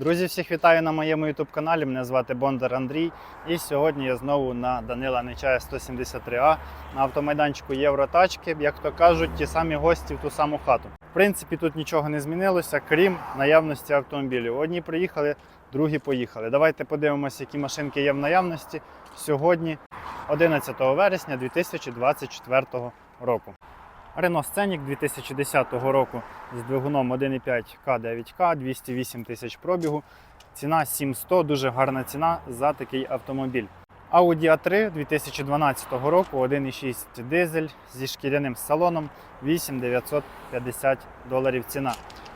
Друзі, всіх вітаю на моєму youtube каналі. Мене звати Бондар Андрій. І сьогодні я знову на Данила Нечая 173А на автомайданчику Євротачки. Як то кажуть, ті самі гості в ту саму хату. В принципі, тут нічого не змінилося, крім наявності автомобілів. Одні приїхали, другі поїхали. Давайте подивимося, які машинки є в наявності сьогодні, 11 вересня 2024 року. Renault Scenic 2010 року з двигуном 1.5 К9К, 208 тисяч пробігу. Ціна 7100, дуже гарна ціна за такий автомобіль. Audi A3 2012 року, 1.6 дизель зі шкіряним салоном, 8950 доларів ціна.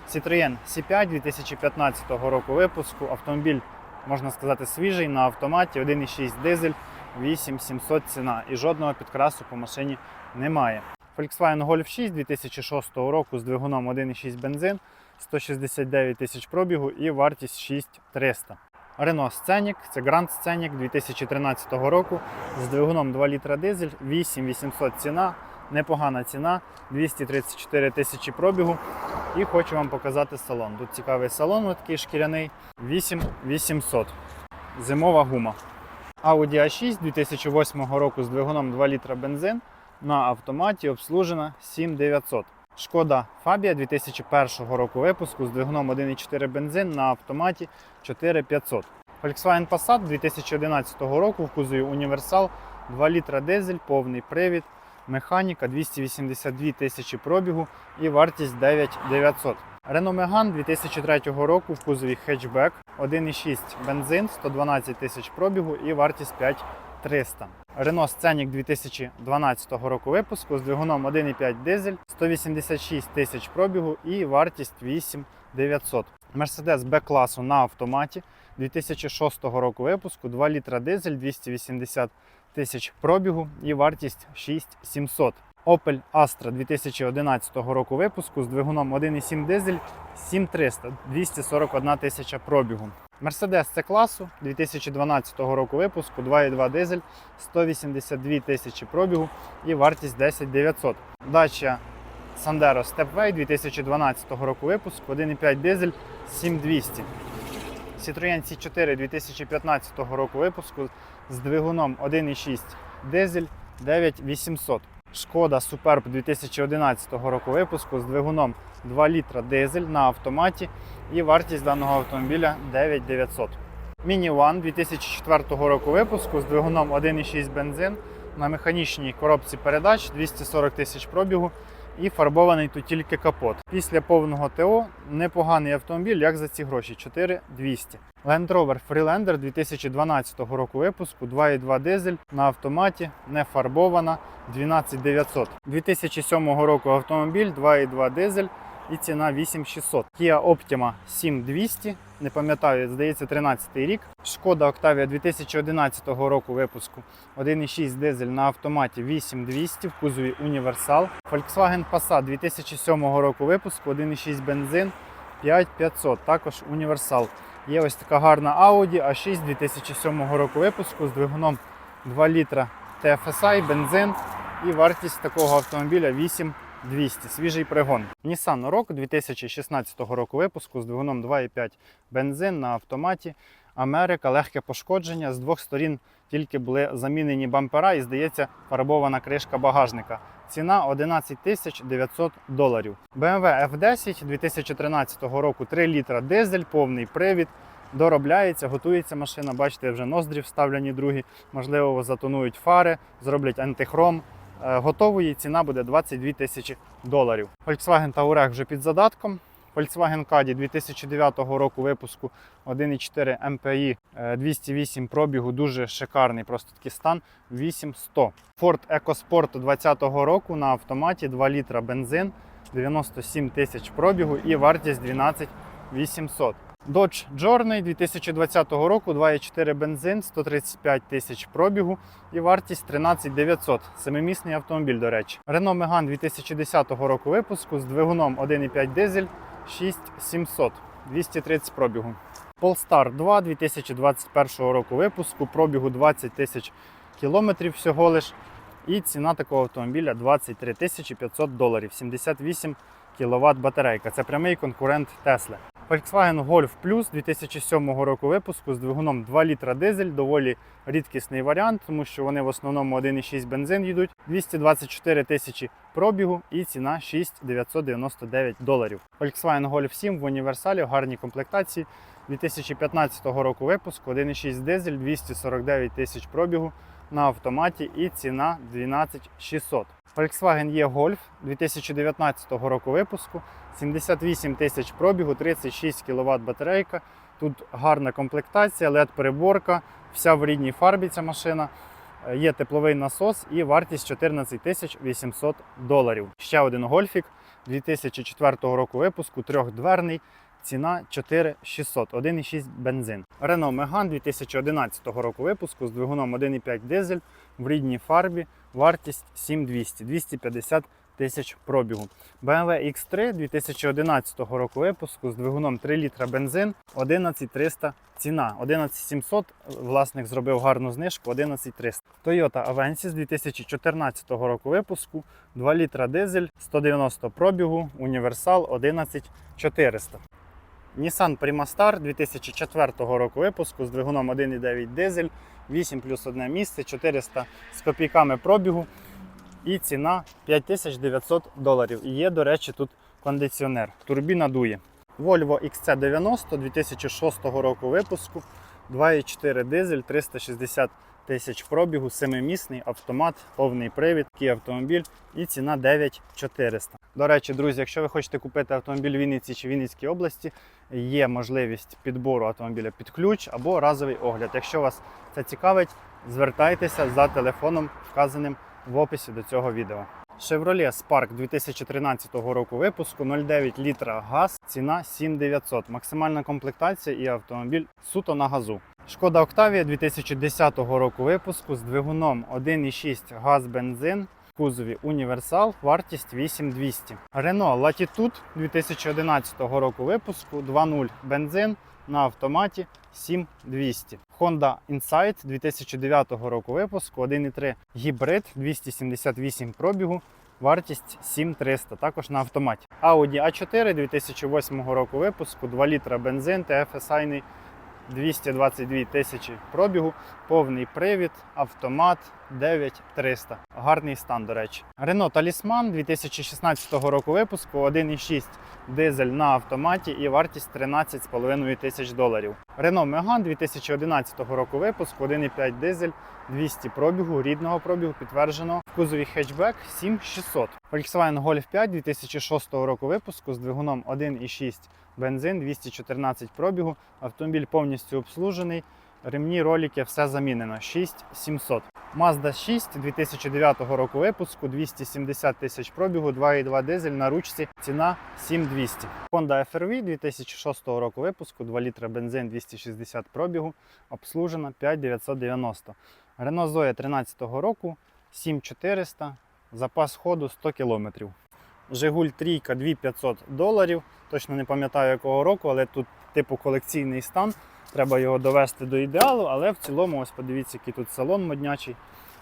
Citroën C5 2015 року випуску. Автомобіль, можна сказати, свіжий на автоматі, 1.6 дизель, 8700 ціна. І жодного підкрасу по машині немає. Volkswagen Golf 6 2006 року з двигуном 1.6 бензин, 169 тисяч пробігу і вартість 6300. Renault Scenic, це Grand Scenic 2013 року з двигуном 2 літра дизель, 8800 ціна, непогана ціна, 234 тисячі пробігу. І хочу вам показати салон. Тут цікавий салон, такий шкіряний, 8800. Зимова гума. Audi A6 2008 року з двигуном 2 літра бензин на автоматі обслужена 7900. Шкода Фабія 2001 року випуску з двигуном 1.4 бензин на автоматі 4500. Volkswagen Passat 2011 року в кузові Універсал 2 літра дизель, повний привід, механіка 282 тисячі пробігу і вартість 9900. Renault Megane 2003 року в кузові хетчбек 1.6 бензин, 112 тисяч пробігу і вартість 5300. Renault Scenic 2012 року випуску з двигуном 1.5 дизель, 186 тисяч пробігу і вартість 8900. Mercedes B-класу на автоматі 2006 року випуску, 2 літра дизель, 280 тисяч пробігу і вартість 6700. Opel Astra 2011 року випуску з двигуном 1.7 дизель 7300, 241 тисяча пробігу. Mercedes C класу 2012 року випуску, 2.2 дизель, 182 тисячі пробігу і вартість 10 900. Dacia Sandero Stepway 2012 року випуску, 1.5 дизель, 7200. Citroën C4 2015 року випуску з двигуном 1.6 дизель 9800. Шкода Superb 2011 року випуску з двигуном 2 літра дизель на автоматі і вартість даного автомобіля 9900. Міні One 2004 року випуску з двигуном 1.6 бензин на механічній коробці передач 240 тисяч пробігу і фарбований тут тільки капот. Після повного ТО непоганий автомобіль, як за ці гроші 4200. Land Rover Freelander 2012 року випуску, 2.2 дизель на автоматі, не фарбована, 12900. 2007 року автомобіль, 2.2 дизель і ціна 8600. Kia Optima 7200, не пам'ятаю, здається, 13 рік. Шкода Octavia 2011 року випуску, 1.6 дизель на автоматі 8200 в кузові Універсал. Volkswagen Passat 2007 року випуску, 1.6 бензин 5500, також Універсал. Є ось така гарна Audi A6 2007 року випуску з двигуном 2 літра TFSI, бензин і вартість такого автомобіля 8200, свіжий пригон. Nissan Rogue 2016 року випуску з двигуном 2,5 бензин на автоматі. Америка, легке пошкодження. З двох сторін тільки були замінені бампера і, здається, фарбована кришка багажника. Ціна 11 тисяч 900 доларів. BMW F10 2013 року 3 літра дизель, повний привід. Доробляється, готується машина. Бачите, вже ноздрі вставлені другі. Можливо, затонують фари, зроблять антихром. Е, Готової ціна буде 22 тисячі доларів. Volkswagen Touareg вже під задатком. Volkswagen Caddy 2009 року випуску 1.4 MPI, е, 208 пробігу, дуже шикарний, просто такий стан 8100. Ford EcoSport 2020 року на автоматі 2 літра бензин, 97 тисяч пробігу і вартість 12 800. Dodge Journey 2020 року 2.4 бензин, 135 тисяч пробігу і вартість 13 900. Семимісний автомобіль, до речі. Renault Megane 2010 року випуску з двигуном 1.5 дизель 6700, 230 пробігу. Polestar 2 2021 року випуску, пробігу 20 тисяч кілометрів всього лиш. І ціна такого автомобіля 23 500 доларів, 78 кВт батарейка. Це прямий конкурент Tesla. Volkswagen Golf Plus 2007 року випуску з двигуном 2 літра дизель, доволі рідкісний варіант, тому що вони в основному 1,6 бензин їдуть, 224 тисячі пробігу і ціна 6999 доларів. Volkswagen Golf 7 в універсалі в гарній комплектації 2015 року випуску, 1,6 дизель, 249 тисяч пробігу на автоматі і ціна 12600. Volkswagen E-Golf 2019 року випуску, 78 тисяч пробігу, 36 кВт батарейка. Тут гарна комплектація, LED-переборка, вся в рідній фарбі ця машина. Е, Є тепловий насос і вартість 14 тисяч 800 доларів. Ще один гольфік 2004 року випуску, трьохдверний. Ціна 4600, 1,6 бензин. Renault Megane 2011 року випуску з двигуном 1,5 дизель в рідній фарбі. Вартість 7200, 250 тисяч пробігу. BMW X3 2011 року випуску з двигуном 3 літра бензин 11300 ціна. 11700 власник зробив гарну знижку 11300. Toyota Avensis 2014 року випуску 2 літра дизель 190 пробігу, універсал 11400. Nissan Primastar 2004 року випуску з двигуном 1,9 дизель, 8 плюс 1 місце, 400 з копійками пробігу і ціна 5900 доларів. І є, до речі, тут кондиціонер. Турбіна дує. Volvo XC90 2006 року випуску, 2,4 дизель, 360 тисяч пробігу, 7-місний автомат, повний привід, такий автомобіль і ціна 9400. До речі, друзі, якщо ви хочете купити автомобіль в Вінниці чи Вінницькій області, є можливість підбору автомобіля під ключ або разовий огляд. Якщо вас це цікавить, звертайтеся за телефоном, вказаним в описі до цього відео. Chevrolet Spark 2013 року випуску 0,9 літра газ, ціна 7900. Максимальна комплектація і автомобіль суто на газу. Шкода Octavia 2010 року випуску з двигуном 1,6 газ бензин кузові універсал, вартість 8200. Renault Latitude 2011 року випуску 2.0 бензин на автоматі 7200. Honda Insight 2009 року випуску 1.3 гібрид 278 пробігу. Вартість 7300, також на автоматі. Audi A4 2008 року випуску, 2 літра бензин, TFSI 222 тисячі пробігу, повний привід, автомат 9300. Гарний стан, до речі. Renault Talisman 2016 року випуску, 1,6 дизель на автоматі і вартість 13,5 тисяч доларів. Renault Megane 2011 року випуску, 1,5 дизель, 200 пробігу, рідного пробігу підтверджено в кузові хетчбек 7600. Volkswagen Golf 5 2006 року випуску з двигуном 1,6 бензин, 214 пробігу. Автомобіль повністю обслужений. Ремні, ролики, все замінено. 6700. Mazda 6 2009 року випуску, 270 тисяч пробігу, 2,2 дизель на ручці, ціна 7200. Honda FRV 2006 року випуску, 2 літра бензин, 260 пробігу, обслужена 5990. Renault Zoe 13 року, 7400, запас ходу 100 км. Жигуль трійка 2500 доларів. Точно не пам'ятаю якого року, але тут типу колекційний стан. Треба його довести до ідеалу, але в цілому, ось подивіться, який тут салон моднячий.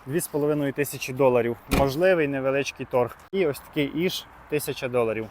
2,5 тисячі доларів. Можливий невеличкий торг. І ось такий іж 1000 доларів.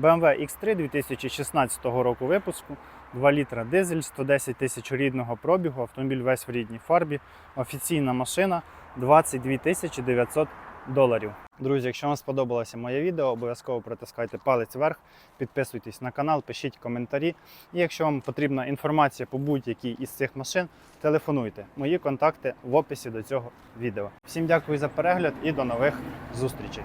BMW X3 2016 року випуску. 2 літра дизель, 110 тисяч рідного пробігу, автомобіль весь в рідній фарбі. Офіційна машина 22 тисячі 900 доларів. Друзі, якщо вам сподобалося моє відео, обов'язково протискайте палець вверх, підписуйтесь на канал, пишіть коментарі. І якщо вам потрібна інформація по будь-якій із цих машин, телефонуйте. Мої контакти в описі до цього відео. Всім дякую за перегляд і до нових зустрічей.